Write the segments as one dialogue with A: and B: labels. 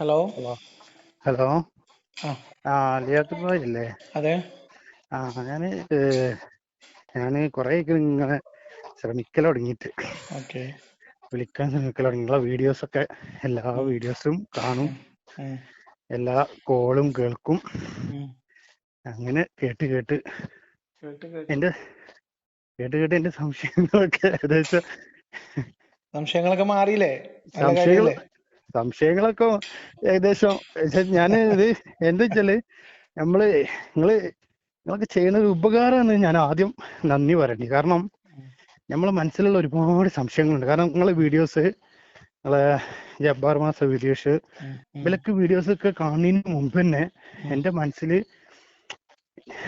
A: Hello
B: hello hello
A: ആ
B: അല്ലേ
A: അതെ
B: ആ ഞാൻ ഞാൻ കുറേ നിങ്ങളെ ശ്രമിക്കൽ തുടങ്ങിയിട്ട്
A: ഓക്കെ.
B: വിളിക്കാൻ ശ്രമിക്കൽ തുടങ്ങി നിങ്ങളെ വീഡിയോസ് ഒക്കെ എല്ലാ വീഡിയോസും കാണും. എല്ലാ കോളും കേൾക്കും. അങ്ങനെ കേട്ട് കേട്ട്
A: കേട്ട് കേട്ട്.
B: എന്റെ കേട്ട് കേട്ട് എന്റെ സംശയങ്ങളൊക്കെ ഏകദേശം
A: സംശയങ്ങളൊക്കെ മാറിയില്ലേ?
B: സംശയങ്ങൾ സംശയങ്ങളൊക്കെ ഏകദേശം. ഞാൻ ഇത് എന്താ വെച്ചാൽ നമ്മൾ നിങ്ങൾ നിങ്ങളൊക്കെ ചെയ്യുന്ന ഒരു ഉപകാരമാണ് ഞാൻ ആദ്യം നന്ദി പറയണ്ടേ കാരണം നമ്മളെ മനസ്സിലുള്ള ഒരുപാട് സംശയങ്ങളുണ്ട്. കാരണം നിങ്ങളെ വീഡിയോസ് നിങ്ങളെ ജബ്ബാർ മാസ വീഡിയോസ് ഇവലൊക്കെ വീഡിയോസ് ഒക്കെ കാണുന്നതിന് മുമ്പ് തന്നെ എന്റെ മനസ്സിൽ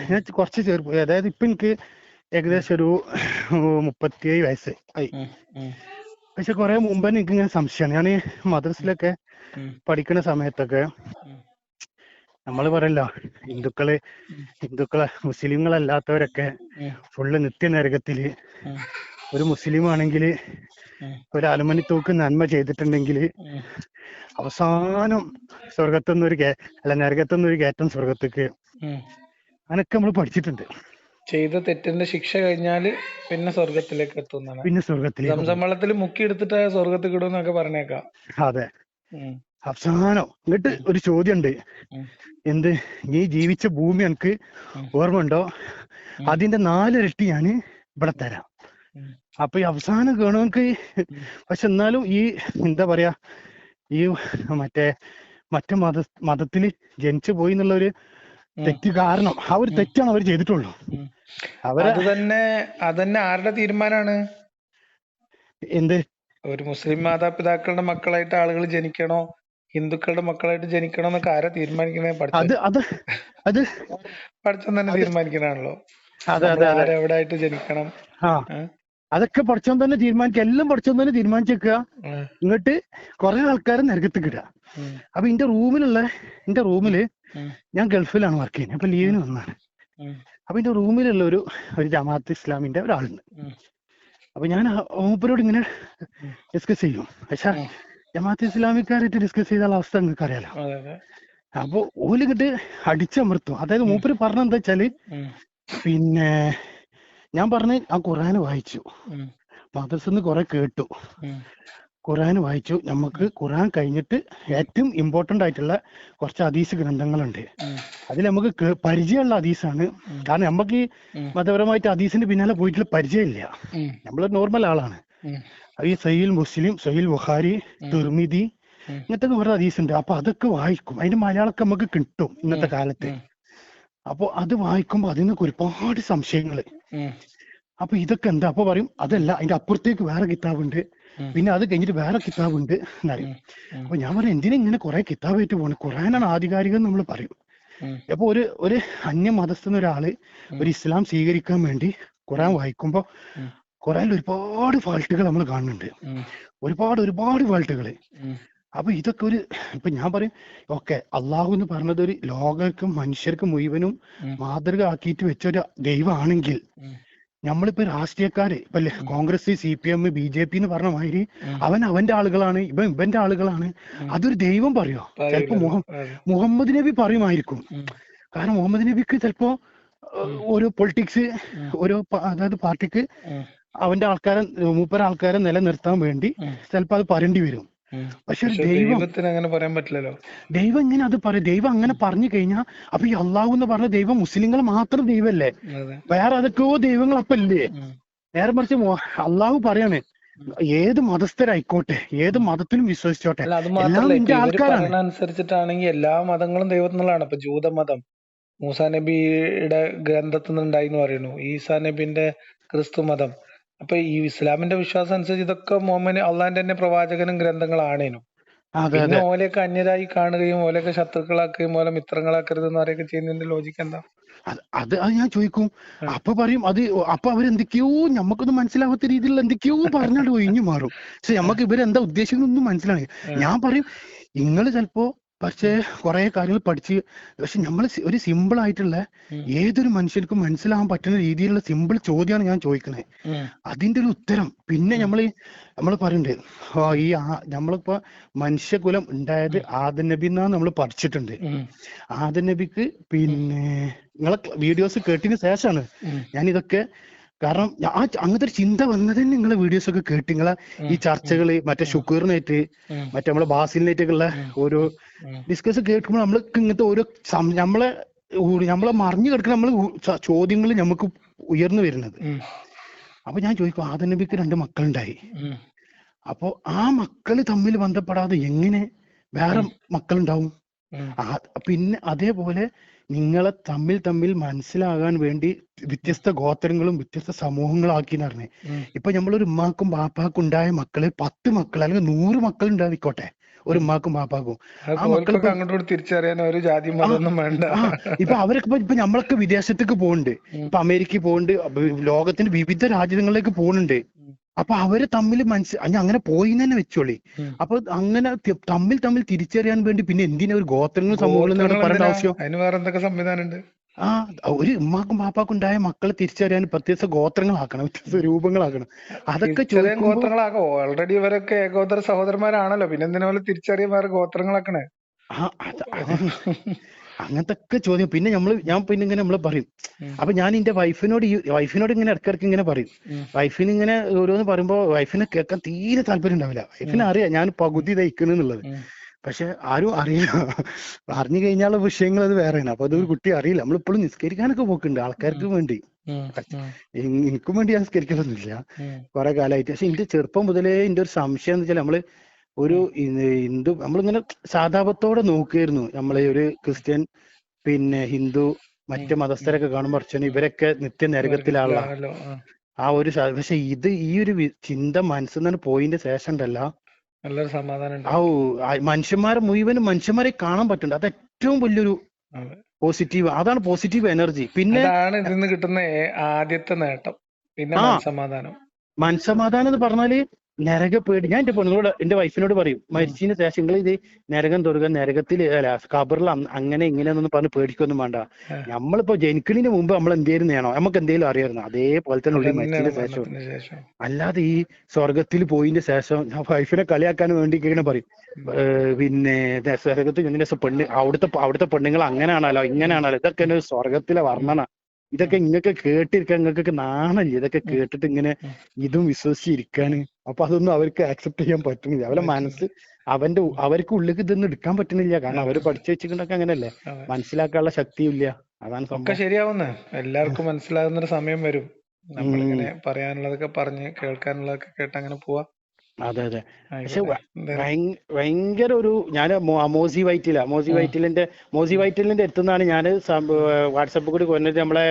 B: ഞാൻ കുറച്ച് ചേർപ്പ്. അതായത് ഇപ്പൊ എനിക്ക് ഏകദേശം ഒരു മുപ്പത്തിയേഴ് വയസ്സ് ആയി. പക്ഷെ കുറെ മുമ്പ് എനിക്ക് ഇങ്ങനെ സംശയമാണ് ഞാൻ മദ്രസിലൊക്കെ പഠിക്കുന്ന സമയത്തൊക്കെ
A: നമ്മൾ
B: നമ്മൾ പറയല്ലോ ഹിന്ദുക്കൾ ഹിന്ദുക്കളെ മുസ്ലിങ്ങളല്ലാത്തവരൊക്കെ
A: അല്ലാത്തവരൊക്കെ
B: ഫുള്ള്
A: നിത്യനരകത്തിൽ
B: ഒരു മുസ്ലിം ആണെങ്കിൽ ഒരു അലമണി തൂക്ക് നന്മ ചെയ്തിട്ടുണ്ടെങ്കിൽ അവസാനം സ്വർഗത്തുനിന്ന് ഒരു അല്ല നരകത്തുനിന്ന് ഒരു കയറ്റം സ്വർഗത്തേക്ക്. അങ്ങനൊക്കെ നമ്മൾ പഠിച്ചിട്ടുണ്ട്.
A: ചെയ്ത തെറ്റിന്റെ ശിക്ഷ കഴിഞ്ഞാൽ പിന്നെ സ്വർഗത്തിലേക്ക് എത്തുന്നതാണ്.
B: പിന്നെ സ്വർഗത്തിലേക്ക്
A: സംസം വെള്ളത്തിൽ മുക്കി എടുത്തിട്ട് സ്വർഗത്തിൽ കിടുമെന്നൊക്കെ പറഞ്ഞേക്കാം.
B: അതെ. അവസാനം എന്നിട്ട് ഒരു ചോദ്യമുണ്ട്
A: ഉണ്ട്
B: എന്ത്? നീ ജീവിച്ച ഭൂമി എനിക്ക്. ഓർമ്മ ഉണ്ടോ അതിന്റെ നാലിരട്ടി ഞാൻ ഇവിടെ തരാം. അപ്പൊ ഈ അവസാനം ഗുണമൊക്കെ പക്ഷെ എന്നാലും ഈ എന്താ പറയാ ഈ മറ്റേ മറ്റു മത മതത്തിൽ ജനിച്ചു പോയി എന്നുള്ള ഒരു തെറ്റ് കാരണം ആ ഒരു തെറ്റാണ് അവർ ചെയ്തിട്ടുള്ളൂ.
A: അവർ തന്നെ അതന്നെ ആരുടെ തീരുമാനമാണ്
B: എന്ത്?
A: ഒരു മുസ്ലിം മാതാപിതാക്കളുടെ മക്കളായിട്ട് ആളുകൾ ജനിക്കണോ? ഹിന്ദുക്കളുടെ മക്കളായിട്ട് ജനിക്കണോ എന്നൊക്കെ ആരാ തീരുമാനിക്കണേ?
B: അത്
A: പഠിച്ചത്
B: അത് അത്
A: പഠിച്ചം തന്നെ തീരുമാനിക്കണാണല്ലോ ആരെവിടായിട്ട് ജനിക്കണം?
B: അതൊക്കെ പഠിച്ചോൻ തന്നെ തീരുമാനിക്കുക എല്ലാം പഠിച്ചോൻ തന്നെ തീരുമാനിച്ചേക്കുക. ഇങ്ങോട്ട് കുറെ ആൾക്കാരെ നരകത്തേക്ക് ഇടുക
A: ഉം.
B: അപ്പൊ എന്റെ റൂമിലുള്ള എന്റെ
A: റൂമിൽ.
B: ഞാൻ ഗൾഫിലാണ് വർക്ക് ചെയ്യുന്നത് അപ്പൊ ലീവിന് വന്നാണ്. അപ്പൊ എന്റെ റൂമിലുള്ള ഒരു ഒരു ജമാഅത്ത് ഇസ്ലാമിന്റെ ഒരാളുണ്ട്. അപ്പൊ ഞാൻ മൂപ്പരോട് ഇങ്ങനെ ഡിസ്കസ് ചെയ്യും. പക്ഷെ. ജമാഅത്ത് ഇസ്ലാമിക്കാരായിട്ട് ഡിസ്കസ് ചെയ്ത അവസ്ഥ നിങ്ങൾക്ക് അറിയാലോ? അപ്പൊ ഓൽ ഇങ്ങോട്ട് അടിച്ചമർത്തും. അതായത് മൂപ്പര് പറഞ്ഞ എന്താ
A: വെച്ചാൽ
B: പിന്നെ ഞാൻ പറഞ്ഞ് ആ ഖുർആൻ വായിച്ചു. മദ്രസന്ന് കുറെ കേട്ടു. ഖുറാൻ വായിച്ചു. നമുക്ക് ഖുർആൻ കഴിഞ്ഞിട്ട് ഏറ്റവും ഇമ്പോർട്ടന്റ് ആയിട്ടുള്ള കുറച്ച് ഹദീസ് ഗ്രന്ഥങ്ങളുണ്ട്. അതിൽ നമുക്ക് പരിചയമുള്ള ഹദീസാണ്. കാരണം നമുക്ക്. മതപരമായിട്ട് ഹദീസിന്റെ പിന്നാലെ പോയിട്ടുള്ള പരിചയമില്ല. നമ്മൾ നോർമൽ ആളാണ്.
A: അത്
B: ഈ സഹീൽ മുസ്ലിം സയ്യിൽ ബുഖാരി തുർമിദി. ഇങ്ങനത്തെ കുറെ ഹദീസ് ഉണ്ട് അപ്പൊ അതൊക്കെ വായിക്കും. അതിന്റെ മലയാളമൊക്കെ നമുക്ക് കിട്ടും ഇന്നത്തെ കാലത്ത്.
A: അപ്പോൾ
B: അപ്പൊ അത് വായിക്കുമ്പോ അതിൽ നിന്നൊക്കെ ഒരുപാട്
A: സംശയങ്ങൾ.
B: അപ്പൊ ഇതൊക്കെ എന്താ? അപ്പൊ പറയും അതല്ല അതിന്റെ അപ്പുറത്തേക്ക് വേറെ കിതാബുണ്ട്. പിന്നെ അത് കഴിഞ്ഞിട്ട് വേറെ കിതാബുണ്ട് എന്നറിയും
A: ഉം.
B: അപ്പൊ ഞാൻ പറയും എന്തിനാ ഇങ്ങനെ കുറെ കിതാബായിട്ട് പോണ്? ഖുറാനാണ് ആധികാരികം നമ്മൾ പറയും. അപ്പൊ ഒരു ഒരു അന്യ മതസ്ഥന ഒരാൾ ഒരു ഇസ്ലാം സ്വീകരിക്കാൻ വേണ്ടി ഖുറാൻ വായിക്കുമ്പോ. ഖുറാനിൽ ഒരുപാട് ഫാൾട്ടുകൾ നമ്മൾ കാണുന്നുണ്ട്. ഒരുപാട് ഒരുപാട് ഫാൾട്ടുകൾ. അപ്പൊ ഇതൊക്കെ ഒരു ഇപ്പൊ ഞാൻ പറയും ഓക്കെ അള്ളാഹു എന്ന് പറഞ്ഞത് ഒരു ലോകർക്കും മനുഷ്യർക്കും മുഴുവനും മാതൃക ആക്കിയിട്ട് വെച്ച ഒരു
A: ദൈവമാണെങ്കിൽ.
B: നമ്മളിപ്പോ രാഷ്ട്രീയക്കാര് ഇപ്പൊ Congress C P M B J P എന്ന് പറഞ്ഞ മാതിരി അവൻ അവന്റെ ആളുകളാണ് ഇവൻ ഇവന്റെ ആളുകളാണ്. അതൊരു ദൈവം പറയോ? ചിലപ്പോ മുഹ- മുഹമ്മദ് നബി പറയുമായിരിക്കും. കാരണം മുഹമ്മദ് നബിക്ക് ചിലപ്പോ ഓരോ ഒരു പൊളിറ്റിക്സ് ഒരു അതായത് പാർട്ടിക്ക് അവന്റെ ആൾക്കാരെ മൂപ്പര ആൾക്കാരെ നിലനിർത്താൻ വേണ്ടി. ചിലപ്പോ അത് പറയേണ്ടി വരും. പക്ഷെ ദൈവം
A: അങ്ങനെ പറയാൻ പറ്റില്ലല്ലോ.
B: ദൈവം എങ്ങനെ അത് പറയും ദൈവം അങ്ങനെ പറഞ്ഞു കഴിഞ്ഞാൽ അപ്പൊ ഈ അള്ളാഹു എന്ന് പറഞ്ഞ ദൈവം മുസ്ലിങ്ങൾ മാത്രം ദൈവമല്ലേ? വേറെ അതൊക്കെയോ ദൈവങ്ങൾ അപ്പൊ ഇല്ലേ? നേരെ മറിച്ച് അള്ളാഹു പറയാണ് ഏത് മതസ്ഥരായിക്കോട്ടെ ഏത് മതത്തിലും വിശ്വസിച്ചോട്ടെ
A: അതിനനുസരിച്ചിട്ടാണെങ്കിൽ അനുസരിച്ചിട്ടാണെങ്കിൽ എല്ലാ മതങ്ങളും ദൈവത്തിനുള്ളതാണ്. ഇപ്പൊ ജൂതമതം മൂസാ നബിയുടെ ഗ്രന്ഥത്തിൽ നിന്നുണ്ടായി എന്ന് പറയുന്നു. ഈസാ നബിന്റെ ക്രിസ്തു മതം അപ്പൊ ഈ ഇസ്ലാമിന്റെ വിശ്വാസം അനുസരിച്ച് ഇതൊക്കെ മുഹമ്മദ് അള്ളാന്റെ തന്നെ പ്രവാചകനും ഗ്രന്ഥങ്ങളാണേനും.
B: അതെ
A: പിന്നെ
B: അതെ.
A: ഓലെയൊക്കെ അന്യരായി കാണുകയും ഓലെയൊക്കെ ശത്രുക്കളാക്കുകയും ഓലെ മിത്രങ്ങളാക്കരുത് എന്ന് പറയുകയൊക്കെ ചെയ്യുന്നതിന്റെ ലോജിക്ക് എന്താ?
B: അത് അത് അത് ഞാൻ ചോദിക്കും. അപ്പൊ പറയും അത് അപ്പൊ അവരെന്തൊക്കെയോ നമുക്കൊന്നും മനസ്സിലാവാത്ത രീതിയിൽ എന്തൊക്കെയോ പറഞ്ഞാണ്ട് ഒഴിഞ്ഞു മാറും. പക്ഷെ നമുക്ക് ഇവരെന്താ ഉദ്ദേശിക്കുന്നൊന്നും മനസ്സിലാവില്ല ഞാൻ പറയും നിങ്ങൾ ചിലപ്പോ പക്ഷേ കുറെ കാര്യങ്ങൾ പഠിച്ച് പക്ഷെ നമ്മൾ ഒരു സിമ്പിൾ ആയിട്ടുള്ള ഏതൊരു മനുഷ്യർക്കും മനസ്സിലാവാൻ പറ്റുന്ന രീതിയിലുള്ള സിമ്പിൾ ചോദ്യമാണ് ഞാൻ ചോദിക്കുന്നത്. അതിന്റെ ഒരു ഉത്തരം. പിന്നെ നമ്മൾ നമ്മൾ പറയുന്നുണ്ട് ഈ നമ്മളിപ്പോ മനുഷ്യകുലം ഉണ്ടായത് ആദ നബി എന്നാണ് നമ്മൾ പഠിച്ചിട്ടുണ്ട്. ആദ നബിക്ക് പിന്നെ നിങ്ങളെ വീഡിയോസ് കേട്ടതിന് ശേഷമാണ് ഞാൻ ഇതൊക്കെ കാരണം ആ അങ്ങനത്തെ ഒരു ചിന്ത വന്നത് തന്നെ നിങ്ങളെ വീഡിയോസ് ഒക്കെ കേട്ട് നിങ്ങളെ ഈ ചർച്ചകൾ മറ്റേ ഷുക്കൂറിനായിട്ട്. മറ്റേ നമ്മളെ ബാസിലിനായിട്ടൊക്കെ ഉള്ള ഓരോ ഡിസ്കസ് കേൾക്കുമ്പോൾ നമ്മൾ ഇങ്ങനത്തെ ഓരോ നമ്മളെ നമ്മളെ മറിഞ്ഞു കിടക്കുന്ന നമ്മൾ ചോദ്യങ്ങൾ നമുക്ക് ഉയർന്നു വരുന്നത്. അപ്പൊ ഞാൻ ചോദിക്കും ആദനബിക്ക് രണ്ട് മക്കളുണ്ടായി അപ്പൊ ആ മക്കൾ തമ്മിൽ ബന്ധപ്പെടാതെ എങ്ങനെ വേറെ മക്കളുണ്ടാവും. പിന്നെ അതേപോലെ നിങ്ങളെ തമ്മിൽ തമ്മിൽ മനസ്സിലാകാൻ വേണ്ടി വ്യത്യസ്ത ഗോത്രങ്ങളും വ്യത്യസ്ത സമൂഹങ്ങളാക്കി എന്ന് പറഞ്ഞേ. ഇപ്പൊ നമ്മളൊരു ഉമ്മാക്കും ബാപ്പാക്കും ഉണ്ടായ മക്കൾ പത്ത് മക്കൾ അല്ലെങ്കിൽ നൂറ് മക്കൾ ഉണ്ടായിക്കോട്ടെ ഒരു ഉമ്മാക്കും ബാപ്പാക്കും. ആ മക്കൾ
A: തിരിച്ചറിയാൻ ഒരു ജാതി വേണ്ട.
B: ഇപ്പൊ അവരൊക്കെ ഇപ്പൊ- നമ്മളൊക്കെ വിദേശത്തേക്ക് പോകുന്നുണ്ട് ഇപ്പൊ അമേരിക്കയിൽ പോകുന്നുണ്ട് ലോകത്തിന്റെ വിവിധ രാജ്യങ്ങളിലേക്ക് പോകുന്നുണ്ട്. അപ്പൊ അവർ തമ്മിൽ മനസ്സ് അഞ്ഞ അങ്ങനെ പോയി തന്നെ വെച്ചോളി. അപ്പൊ അങ്ങനെ തമ്മിൽ തമ്മിൽ തിരിച്ചറിയാൻ വേണ്ടി പിന്നെ എന്തിനാ ഒരു ഗോത്രങ്ങളും സമൂഹങ്ങളും എന്ന്
A: ഗോത്രങ്ങൾ
B: പറയേണ്ട
A: എന്തിനാ?
B: ആവശ്യം?
A: അതിന് വേറെ എന്തൊക്കെ സംവിധാനം
B: ആ ഒരു ഉമ്മാക്കും പാപ്പാക്കും ഉണ്ടായ മക്കളെ തിരിച്ചറിയാൻ പ്രത്യേക ഗോത്രങ്ങളാക്കണം വ്യത്യസ്ത രൂപങ്ങളാക്കണം. അതൊക്കെ
A: ഗോത്രങ്ങളാക്കോ? ഓൾറെഡി ഇവരൊക്കെ ഏകോദര സഹോദരന്മാരാണല്ലോ. പിന്നെ എന്തിനാ തിരിച്ചറിയാൻ വേറെ ഗോത്രങ്ങളാക്കണേ.
B: അങ്ങനത്തെ ഒക്കെ ചോദ്യം. പിന്നെ നമ്മൾ ഞാൻ പിന്നെ ഇങ്ങനെ നമ്മൾ പറയും. അപ്പൊ ഞാൻ എന്റെ വൈഫിനോട് ഈ വൈഫിനോട് ഇങ്ങനെ ഇടക്കിടക്ക് ഇങ്ങനെ പറയും. വൈഫിന് ഇങ്ങനെ ഓരോന്ന് പറയുമ്പോ വൈഫിനെ കേൾക്കാൻ തീരെ താല്പര്യം ഉണ്ടാവില്ല. വൈഫിനെ അറിയാം ഞാൻ പകുതി തയ്ക്കുന്നുള്ളത്
A: എന്നുള്ളത്.
B: പക്ഷെ ആരും അറിയില്ല. അറിഞ്ഞു കഴിഞ്ഞാലുള്ള വിഷയങ്ങൾ അത് വേറെയാണ്. അപ്പൊ അതൊരു കുട്ടി അറിയില്ല. നമ്മളിപ്പോഴും നിസ്കരിക്കാനൊക്കെ പോക്കുണ്ട്. ആൾക്കാർക്ക് വേണ്ടി. എനിക്കും വേണ്ടി ഞാൻ നിസ്കരിക്കലൊന്നുമില്ല.
A: കൊറേ
B: കുറെ കാലമായിട്ട് പക്ഷെ എന്റെ ചെറുപ്പം മുതലേ എന്റെ ഒരു സംശയം എന്ന് വെച്ചാൽ നമ്മൾ ഒരു ഹിന്ദു നമ്മളിങ്ങനെ സാധാപത്തോടെ നോക്കിയിരുന്നു നമ്മളെ ഒരു ക്രിസ്ത്യൻ പിന്നെ ഹിന്ദു മറ്റ് മതസ്ഥരൊക്കെ കാണുമ്പോൾ അർച്ചന ഇവരൊക്കെ നിത്യ
A: ആ.
B: ഒരു പക്ഷെ ഇത് ഈ ഒരു ചിന്ത മനസ്സിൽ നിന്ന് പോയിന്റ് ശേഷം ഉണ്ടല്ല ഔ മനുഷ്യന്മാരെ മുഴുവനും മനുഷ്യന്മാരെ കാണാൻ പറ്റുന്നുണ്ട്. അത് ഏറ്റവും വലിയൊരു പോസിറ്റീവ് അതാണ് പോസിറ്റീവ് എനർജി. പിന്നെ
A: ഇതിൽ നിന്ന് കിട്ടുന്ന ആദ്യത്തെ നേട്ടം. പിന്നെ
B: മനസ്സമാധാനം എന്ന് പറഞ്ഞാൽ നരക പേടി. ഞാൻ എന്റെ പെണ്ണുങ്ങളോട് എന്റെ വൈഫിനോട് പറയും മരിച്ചതിന് ശേഷം നിങ്ങൾ ഇത് നരകം തൊടുക നരകത്തിൽ അല്ല ഖബറിൽ അങ്ങനെ ഇങ്ങനെയെന്നൊന്നും പറഞ്ഞ് പേടിക്കൊന്നും വേണ്ട. നമ്മളിപ്പോ ജനിക്കുന്നതിന് മുമ്പ് നമ്മൾ എന്തേലും നേണോ നമുക്ക് എന്തേലും അറിയായിരുന്നു അതേപോലെ തന്നെ ഉള്ളി മരിച്ചതിന് ശേഷം. അല്ലാതെ ഈ സ്വർഗത്തിൽ പോയതിന്റെ ശേഷം ഞാൻ വൈഫിനെ കളിയാക്കാൻ വേണ്ടി ഇങ്ങനെ പറയും. പിന്നെ സ്വർഗത്തിൽ ചെന്നതിന് ശേഷം പെണ്ണ് അവിടുത്തെ അവിടുത്തെ പെണ്ണുങ്ങൾ അങ്ങനെയാണല്ലോ ഇങ്ങനെയാണല്ലോ. ഇതൊക്കെ എന്റെ സ്വർഗത്തിലെ വർണന. ഇതൊക്കെ ഇങ്ങക്ക് കേട്ടിരിക്കാൻ നിങ്ങൾക്കൊക്കെ നാണല്ലേ? ഇതൊക്കെ കേട്ടിട്ട് ഇങ്ങനെ ഇതും വിശ്വസിച്ചിരിക്കാന്. അപ്പൊ അതൊന്നും അവർക്ക് ആക്സെപ്റ്റ് ചെയ്യാൻ പറ്റുന്നില്ല. അവരെ മനസ്സ് അവന്റെ അവർക്ക് ഉള്ളിലേക്ക് ഇതൊന്നും എടുക്കാൻ പറ്റുന്നില്ല. കാരണം അവർ പഠിച്ചു വെച്ചിട്ടുണ്ടൊക്കെ അങ്ങനെയല്ലേ?
A: അതെ.
B: മനസ്സിലാക്കാനുള്ള ശക്തിയും ഇല്ല അതാണ്
A: ഒക്കെ
B: ശരിയാവുന്നേ
A: ശരിയാവുന്ന. എല്ലാവർക്കും മനസ്സിലാകുന്ന ഒരു സമയം വരും. നമ്മളിങ്ങനെ പറയാനുള്ളതൊക്കെ പറഞ്ഞ് കേൾക്കാനുള്ളതൊക്കെ കേട്ട് അങ്ങനെ പോവാ.
B: അതെ അതെ. പക്ഷെ ഭയങ്കര ഒരു ഞാൻ മോസി വൈറ്റില. മോസി വൈറ്റിലിന്റെ മോസി വൈറ്റിലിന്റെ അടുത്തുനിന്നാണ് ഞാൻ വാട്സപ്പ് കൂടി കൊന്നത് നമ്മളെ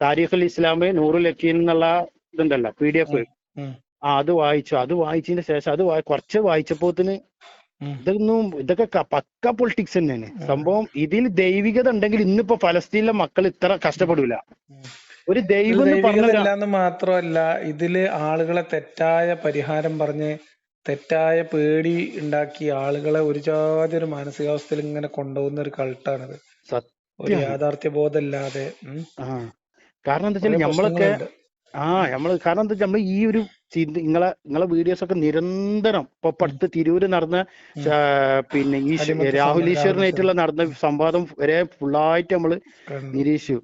B: താരിഖുൽ ഇസ്ലാം നൂറുൽ ലക്കീൻ എന്നുള്ള ഇതുണ്ടല്ലോ പി ഡി എഫ്. ആ അത് വായിച്ചു. അത് വായിച്ചതിന് ശേഷം അത് കുറച്ച് വായിച്ചപ്പോത്തിന്. ഇതൊന്നും ഇതൊക്കെ പക്ക പൊളിറ്റിക്സ് തന്നെയാണ്. സംഭവം ഇതിൽ ദൈവികത ഉണ്ടെങ്കിൽ ഇന്നിപ്പോ ഫലസ്തീനിലെ മക്കൾ ഇത്ര കഷ്ടപ്പെടൂല.
A: ഉം.
B: ഒരു ദൈവം എന്ന് പറഞ്ഞ ഒരു-
A: ദൈവികതയില്ലാന്ന് മാത്രമല്ല ഇതിൽ ആളുകളെ തെറ്റായ പരിഹാരം പറഞ്ഞ് തെറ്റായ പേടി ഉണ്ടാക്കി ആളുകളെ ഒരു ജാതി ഒരു മാനസികാവസ്ഥയിൽ ഇങ്ങനെ കൊണ്ടുപോകുന്ന ഒരു കൾട്ടാണിത്. ഒരു യാഥാർത്ഥ്യ ബോധമില്ലാതെ
B: കാരണം എന്താ വെച്ചാൽ നമ്മളൊക്കെ. ആ നമ്മൾ കാരണം എന്താ നമ്മൾ ഈ ഒരു നിങ്ങളെ നിങ്ങളെ വീഡിയോസ് ഒക്കെ നിരന്തരം ഇപ്പൊ അടുത്ത് തിരൂര് നടന്ന പിന്നെ ഈ രാഹുൽ ഈശ്വറിനായിട്ടുള്ള നടന്ന സംവാദം വരെ ഫുള്ളായിട്ട്
A: നമ്മൾ.
B: നിരീക്ഷിച്ചു.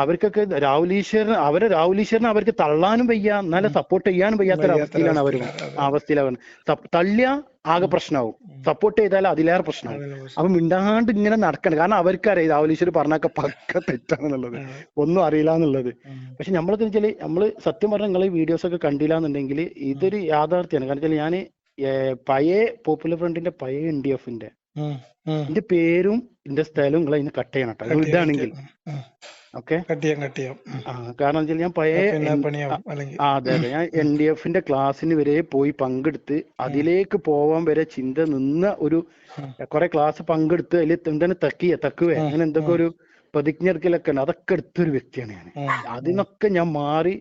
B: അവർക്കൊക്കെ രാഹുൽ ഈശ്വരൻ അവരെ രാഹുൽ ഈശ്വരനെ അവർക്ക് തള്ളാനും വയ്യ നല്ല സപ്പോർട്ട് ചെയ്യാനും വയ്യാത്ത അവസ്ഥയിലാണ് അവർ
A: അവസ്ഥയിലാണ്,
B: തള്ളിയ ആകെ പ്രശ്നമാവും സപ്പോർട്ട് ചെയ്താൽ അതിലേറെ പ്രശ്നമാവും അപ്പൊ മിണ്ടാണ്ട് ഇങ്ങനെ നടക്കണം. കാരണം അവർക്കറിയാം രാഹുൽ ഈശ്വർ പറഞ്ഞൊക്കെ പക്ക തെറ്റാണെന്നുള്ളത്. ഒന്നും അറിയില്ല എന്നുള്ളത്. പക്ഷെ നമ്മളെന്ന് വെച്ചാൽ നമ്മൾ സത്യം പറഞ്ഞ നിങ്ങൾ ഈ വീഡിയോസ് ഒക്കെ കണ്ടില്ല എന്നുണ്ടെങ്കിൽ ഇതൊരു യാഥാർത്ഥ്യമാണ്. കാരണം വെച്ചാൽ ഞാൻ പഴയ പോപ്പുലർ ഫ്രണ്ടിന്റെ പഴയ എൻ ഡി എഫിന്റെ. എന്റെ പേരും എന്റെ സ്ഥലവും നിങ്ങൾ അതിന് കട്ട് ചെയ്യണം കേട്ടോ. ഇതാണെങ്കിൽ. ഓക്കെ
A: കട്ട് ചെയ്യാം കട്ട് ചെയ്യാം
B: ആ കാരണം വെച്ചാൽ ഞാൻ പഴയ ആ അതെ അതെ. ഞാൻ എൻ ഡി എഫിന്റെ ക്ലാസ്സിന് വരെ പോയി പങ്കെടുത്ത് അതിലേക്ക് പോവാൻ വരെ ചിന്ത നിന്ന ഒരു. കുറെ ക്ലാസ് പങ്കെടുത്ത് അതിൽ എന്താണ് തക്കിയ തക്കുവേ? അങ്ങനെ എന്തൊക്കെ ഒരു പ്രതിജ്ഞ എടുക്കലൊക്കെ ഉണ്ട് അതൊക്കെ എടുത്തൊരു വ്യക്തിയാണ് ഞാൻ. അതിനൊക്കെ ഞാൻ മാറി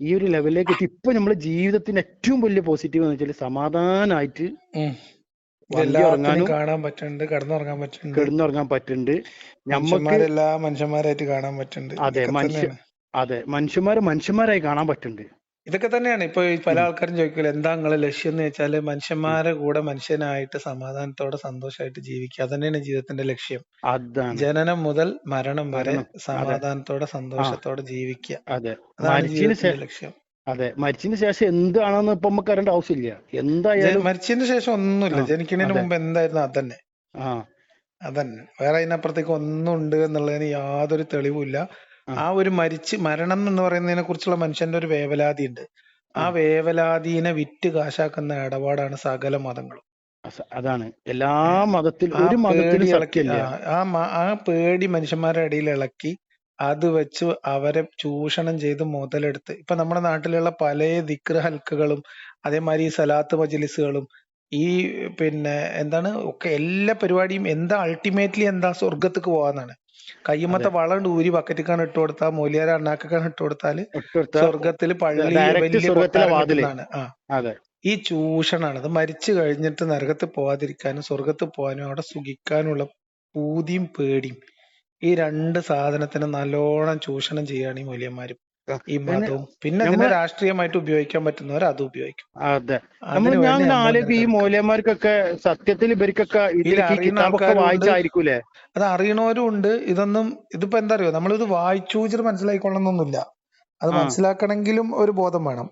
B: ഈ ഒരു ലെവലിലേക്ക് എത്തി. ഇപ്പൊ നമ്മുടെ ജീവിതത്തിന്റെ ഏറ്റവും വലിയ പോസിറ്റീവ് എന്ന് വെച്ചാൽ സമാധാനമായിട്ട്
A: കാണാൻ പറ്റുന്നുണ്ട് കിടന്നുറങ്ങാൻ പറ്റുന്നുണ്ട്.
B: കിടന്നുറങ്ങാൻ പറ്റുന്നുണ്ട്. ഞമ്മക്ക്
A: എല്ലാ മനുഷ്യന്മാരായിട്ട് കാണാൻ പറ്റുന്നുണ്ട്.
B: അതെ മനുഷ്യ അതെ മനുഷ്യന്മാരെ മനുഷ്യന്മാരായി കാണാൻ പറ്റുന്നുണ്ട്.
A: ഇതൊക്കെ തന്നെയാണ്. ഇപ്പൊ പല ആൾക്കാരും ചോദിക്കില്ല എന്താ നിങ്ങളെ ലക്ഷ്യം എന്ന് വെച്ചാൽ മനുഷ്യന്മാരെ കൂടെ മനുഷ്യനായിട്ട് സമാധാനത്തോടെ സന്തോഷമായിട്ട് ജീവിക്കുക. അതന്നെയാണ് ജീവിതത്തിന്റെ ലക്ഷ്യം.
B: അതാണ്.
A: ജനനം മുതൽ മരണം വരെ സമാധാനത്തോടെ സന്തോഷത്തോടെ ജീവിക്കുക.
B: അതെ.
A: അതാണ് ജീവിതത്തിന്റെ ലക്ഷ്യം.
B: അതെ മരിച്ചതിന് ശേഷം എന്താണെന്ന് ഇപ്പൊ നമുക്ക് അറിയേണ്ട ആവശ്യമില്ല.
A: ഇല്ല
B: എന്തായാലും
A: മരിച്ചതിന് ശേഷം ഒന്നുമില്ല. ജനിക്കുന്നതിന് മുമ്പ് എന്തായിരുന്നു അതന്നെ.
B: ആ.
A: അതന്നെ. വേറെ അതിനപ്പുറത്തേക്ക് ഒന്നും ഉണ്ട് എന്നുള്ളതിന് യാതൊരു തെളിവുമില്ല.
B: ആ.
A: ഒരു മരിച്ച് മരണം എന്ന് പറയുന്നതിനെ കുറിച്ചുള്ള മനുഷ്യന്റെ ഒരു വേവലാതി ഉണ്ട് ആ വേവലാതിനെ വിറ്റ് കാശാക്കുന്ന ഇടപാടാണ് സകല മതങ്ങളും.
B: അതാണ്. എല്ലാ? മതത്തിലും ഒരു മതത്തിലും
A: ഇളക്കി ആ ആ ആ പേടി മനുഷ്യന്മാരുടെ ഇടയിൽ ഇളക്കി അത് വെച്ച് അവരെ ചൂഷണം ചെയ്ത് മുതലെടുത്ത്. ഇപ്പൊ നമ്മുടെ നാട്ടിലുള്ള പല ദിക്ർ ഹൽക്കുകളും അതേമാതിരി ഈ സലാത്ത് മജ്ലിസുകളും ഈ പിന്നെ എന്താണ് ഒക്കെ എല്ലാ പരിപാടിയും എന്താ അൾട്ടിമേറ്റ്ലി എന്താ സ്വർഗത്തേക്ക് പോവാന്നാണ്.
B: അതെ.
A: കയ്യുമ്മത്തെ വളം ഊരി ബക്കറ്റിക്കാണ് ഇട്ട് കൊടുത്താൽ മൂലിയാര അണ്ണാക്കാണ് ഇട്ട് കൊടുത്താൽ
B: സ്വർഗത്തിൽ
A: സ്വർഗത്തിൽ പള്ളി വലിയ ആ. ഈ ചൂഷണാണ്. അത് മരിച്ചു കഴിഞ്ഞിട്ട് നരകത്തിൽ പോവാതിരിക്കാനും സ്വർഗത്തിൽ പോകാനും അവിടെ സുഖിക്കാനുള്ള പൂതിയും പേടിയും. ഈ രണ്ട് സാധനത്തിന് നല്ലോണം ചൂഷണം ചെയ്യാണ് ഈ
B: മൂല്യന്മാർ
A: ഈ മതവും പിന്നെ
B: അതിനെ
A: രാഷ്ട്രീയമായിട്ട് ഉപയോഗിക്കാൻ പറ്റുന്നവർ അത് ഉപയോഗിക്കും.
B: അതെ. നമ്മൾ ഞാൻ ആലോചിക്കും ഈ മൂല്യന്മാർക്കൊക്കെ സത്യത്തിൽ ഇവർക്കൊക്കെ വായിച്ചായിരിക്കൂലേ
A: അത് അറിയണവരും ഉണ്ട്. ഇതൊന്നും ഇതിപ്പോ എന്താ അറിയോ? നമ്മളിത് വായിച്ചു വെച്ചിട്ട് മനസ്സിലായിക്കൊള്ളണമെന്നൊന്നുമില്ല അത് മനസ്സിലാക്കണമെങ്കിലും ഒരു ബോധം വേണം.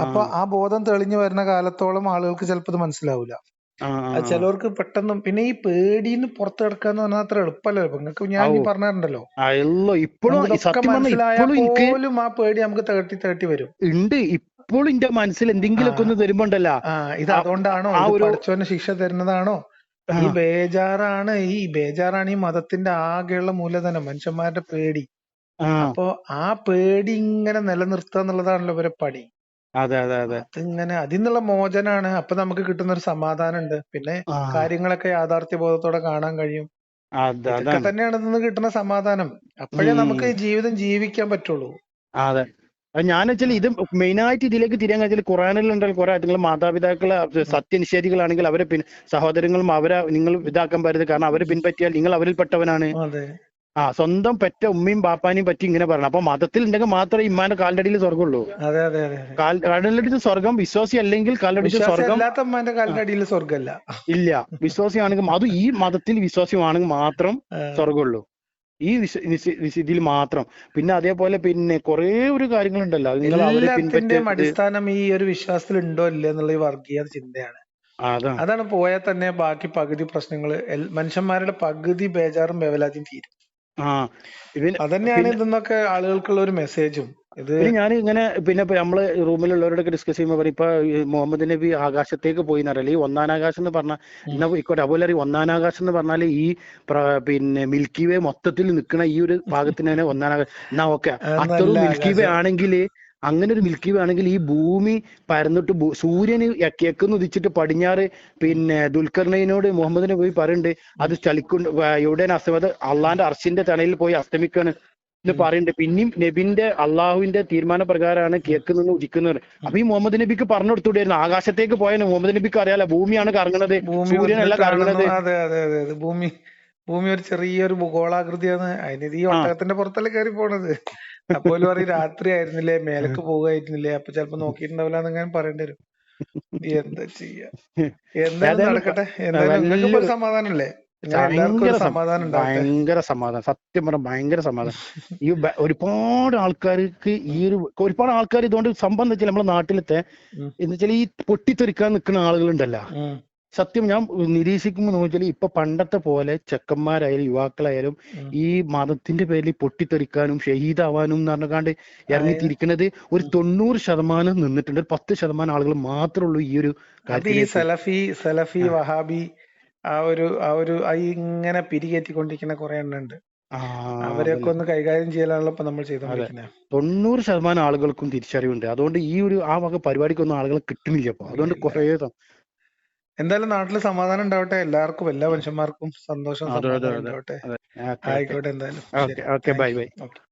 A: അപ്പൊ ആ ബോധം തെളിഞ്ഞു വരുന്ന കാലത്തോളം ആളുകൾക്ക് ചിലപ്പോൾ ഇത് മനസ്സിലാവില്ല അത് ചിലവർക്ക് പെട്ടെന്ന് പിന്നെ ഈ പേടിന്ന് പുറത്ത് എന്ന് പറഞ്ഞാൽ അത്ര എളുപ്പമല്ലല്ലോ നിങ്ങൾക്ക് ഞാൻ ഈ പറഞ്ഞിട്ടുണ്ടല്ലോ
B: ഇപ്പോഴും
A: പോലും ആ പേടി നമുക്ക് തേട്ടി തേട്ടി വരും.
B: ഉണ്ട് ഇപ്പോഴും എന്റെ മനസ്സിൽ എന്തെങ്കിലുമൊക്കെ ഒന്ന് തരുമ്പോണ്ടല്ല
A: ഇത് അതുകൊണ്ടാണോ? പഠിച്ചവന് ശിക്ഷ തരുന്നതാണോ? ഈ ബേജാറാണ്. ഈ ബേജാറാണ് ഈ മതത്തിന്റെ ആകെയുള്ള മൂലധനം മനുഷ്യന്മാരുടെ പേടി. അപ്പോ ആ പേടി ഇങ്ങനെ നിലനിർത്തുക എന്നുള്ളതാണല്ലോ ഇവരെ പണി.
B: അതെ അതെ അതെ.
A: അതിങ്ങനെ അതിൽ നിന്നുള്ള മോചനാണ്. അപ്പൊ നമുക്ക് കിട്ടുന്ന ഒരു സമാധാനം ഉണ്ട് പിന്നെ
B: ആ.
A: കാര്യങ്ങളൊക്കെ യാഥാർത്ഥ്യ ബോധത്തോടെ കാണാൻ കഴിയും.
B: അത്
A: ഇതൊക്കെ
B: അതാണ്.
A: തന്നെയാണ് ഇതിന്ന് കിട്ടുന്ന സമാധാനം. അപ്പോഴേ നമുക്ക്
B: ഉം
A: ജീവിതം ജീവിക്കാൻ പറ്റുള്ളൂ.
B: അതെ. അത് ഞാൻ വെച്ചാൽ ഇത് മെയിൻ ആയിട്ട് ഇതിലേക്ക് തിരിയാൻ വെച്ചാൽ ഖുറാനിലുണ്ടല്ലോ. കുറെ നിങ്ങൾ മാതാപിതാക്കളെ
A: ഉം.
B: സത്യനിഷേധികളാണെങ്കിൽ അവരെ പിൻ സഹോദരങ്ങളും അവരെ നിങ്ങൾ ഇതാക്കാൻ പറ്റരുത് കാരണം അവരെ പിൻപറ്റിയാൽ നിങ്ങൾ അവരിൽപ്പെട്ടവനാണ്.
A: അതെ.
B: ആ സ്വന്തം പെറ്റ ഉമ്മയും ബാപ്പാനെയും പറ്റി ഇങ്ങനെ പറയണം. അപ്പൊ മതത്തിൽ ഉണ്ടെങ്കിൽ മാത്രമേ ഇമ്മാന്റെ കാലിന്റെ അടിയിൽ സ്വർഗമുള്ളൂ
A: അതെ അതെ അതെ.
B: കാലിന്റെ സ്വർഗം വിശ്വാസി അല്ലെങ്കിൽ
A: കാലിനടിച്ച്
B: സ്വർഗം
A: അമ്മാന്റെ സ്വർഗല്ല
B: ഇല്ല വിശ്വാസിയാണെങ്കിൽ അത് ഈ മതത്തിൽ വിശ്വാസിയാണെങ്കിൽ മാത്രം സ്വർഗമുള്ളൂ ഈ ഇതിൽ മാത്രം. പിന്നെ അതേപോലെ പിന്നെ കുറെ ഒരു കാര്യങ്ങളുണ്ടല്ലോ. നിങ്ങൾ അവരെ
A: അടിസ്ഥാനം ഈ ഒരു വിശ്വാസത്തിൽ ഉണ്ടോ ഇല്ല എന്നുള്ള ഈ വർഗീയ ചിന്തയാണ്.
B: അതാണ്.
A: അതാണ് പോയാൽ തന്നെ ബാക്കി പകുതി പ്രശ്നങ്ങൾ. മനുഷ്യന്മാരുടെ പകുതി ബേജാറും വേവലാതിയും തീരും.
B: ആ. ഇവന്
A: അതന്നെയാണ്
B: പിന്നെ
A: ഇതെന്നൊക്കെ ആളുകൾക്കുള്ള ഒരു മെസ്സേജും. ഇത്
B: പിന്നെ ഞാൻ ഇങ്ങനെ പിന്നെ ഇപ്പൊ നമ്മൾ റൂമിലുള്ളവരോടൊക്കെ ഡിസ്കസ് ചെയ്യുമ്പോൾ പറയും ഇപ്പൊ ഈ മുഹമ്മദ് നബി ആകാശത്തേക്ക് പോയി എന്നറിയില്ല ഈ ഒന്നാനാകാശം എന്ന് പറഞ്ഞാൽ. എന്നാ ഇക്കോട്ടെ അതുപോലെ അറിയാം ഒന്നാനാകാശം എന്ന് പറഞ്ഞാൽ ഈ പ്ര- പിന്നെ മിൽക്കി വേ മൊത്തത്തിൽ നിൽക്കുന്ന ഈ ഒരു ഭാഗത്തിന് തന്നെ ഒന്നാനാകാശം. എന്നാ ഓക്കെ.
A: അത്
B: അത്രയും മിൽക്കി വേ ആണെങ്കിൽ അങ്ങനെ ഒരു മിൽക്കി വേ ആണെങ്കിൽ ഈ ഭൂമി പരന്നിട്ട് സൂര്യന് കിഴക്കുന്ന് ഉദിച്ചിട്ട് പടിഞ്ഞാറ് പിന്നെ ദുൽഖർണയിനോട് മുഹമ്മദിനെ പോയി പറയുന്നുണ്ട് അത് ചളിക്കൊണ്ട് എവിടെയാണ് അസ്തമത് അള്ളാന്റെ അർശിന്റെ തണലിൽ പോയി അസ്തമിക്കാണ് എന്ന്. പറയുന്നുണ്ട് പിന്നെയും നബിന്റെ അള്ളാഹുവിന്റെ തീരുമാന പ്രകാരമാണ് കിഴക്ക് നിന്ന് ഉദിക്കുന്നത് അപ്പൊ ഈ മുഹമ്മദ് നബിക്ക് പറഞ്ഞു കൊടുത്തുകൂടായിരുന്നു ആകാശത്തേക്ക് പോയാൽ മുഹമ്മദ് നബിക്ക് അറിയാലോ ഭൂമിയാണ് കറങ്ങണത്. സൂര്യനല്ല
A: കറങ്ങുന്നത്
B: കറങ്ങണത്
A: അതെ അതെ അതെ ഭൂമി ഭൂമി ഒരു ചെറിയൊരു ഭൂഗോളാകൃതിയാണ്. അതിന് ഈ ഒട്ടകത്തിന്റെ പുറത്തല്ലേ കയറി പോണത് അപ്പൊ പറയും രാത്രി ആയിരുന്നില്ലേ മേലക്ക് പോകായിരുന്നില്ലേ അപ്പൊ ചെലപ്പോ നോക്കിയിട്ടുണ്ടാവില്ല എന്നങ്ങനെ പറയേണ്ടി വരും. എന്താ ചെയ്യാ? എന്തായാലും നടക്കട്ടെ. എന്തായാലും നിങ്ങൾക്ക് ഒരു സമാധാനല്ലേ
B: ഭയങ്കര
A: സമാധാനം
B: സത്യം പറഞ്ഞ ഭയങ്കര സമാധാനം. ഈ ഒരുപാട് ആൾക്കാർക്ക് ഈ ഒരു ഒരുപാട് ആൾക്കാർ ഇതുകൊണ്ട് വെച്ചാൽ നമ്മുടെ നാട്ടിലത്തെ. എന്ന് വെച്ചാൽ ഈ പൊട്ടിത്തെറിക്കാൻ നിൽക്കുന്ന ആളുകളുണ്ടല്ലോ. സത്യം ഞാൻ നിരീക്ഷിക്കുമ്പോൾ നോക്കിയാൽ ഇപ്പൊ പണ്ടത്തെ പോലെ ചെക്കന്മാരായാലും യുവാക്കളായാലും ഈ മതത്തിന്റെ പേരിൽ പൊട്ടിത്തെറിക്കാനും ഷഹീദാവാനും എന്ന് പറഞ്ഞാണ്ട് ഇറങ്ങിത്തിരിക്കുന്നത് ഒരു തൊണ്ണൂറ് ശതമാനം നിന്നിട്ടുണ്ട്. ഒരു പത്ത് ശതമാനം ആളുകൾ മാത്രമേ ഉള്ളൂ ഈ ഒരു
A: ഈ സലഫി സലഫി വഹാബി ആ ഒരു ആ ഒരു ഇങ്ങനെ പിരികേറ്റിക്കൊണ്ടിരിക്കുന്ന കുറെ
B: എണ്ണുണ്ട്
A: അവരെയൊക്കെ ഒന്ന് കൈകാര്യം ചെയ്യാനുള്ള നമ്മൾ ചെയ്തോണ്ടിരിക്കുന്നത്
B: തൊണ്ണൂറ് ശതമാനം ആളുകൾക്കും തിരിച്ചറിവുണ്ട്. അതുകൊണ്ട് ഈ ഒരു ആ വക പരിപാടിക്കൊന്നും ആളുകളെ കിട്ടുന്നില്ല അപ്പൊ അതുകൊണ്ട് കുറെ
A: എന്തായാലും നാട്ടിൽ സമാധാനം ഉണ്ടാവട്ടെ. എല്ലാവർക്കും എല്ലാ മനുഷ്യന്മാർക്കും സന്തോഷം സമാധാനം ഉണ്ടാവട്ടെ. ആയിക്കോട്ടെ എന്തായാലും.
B: Bye bye.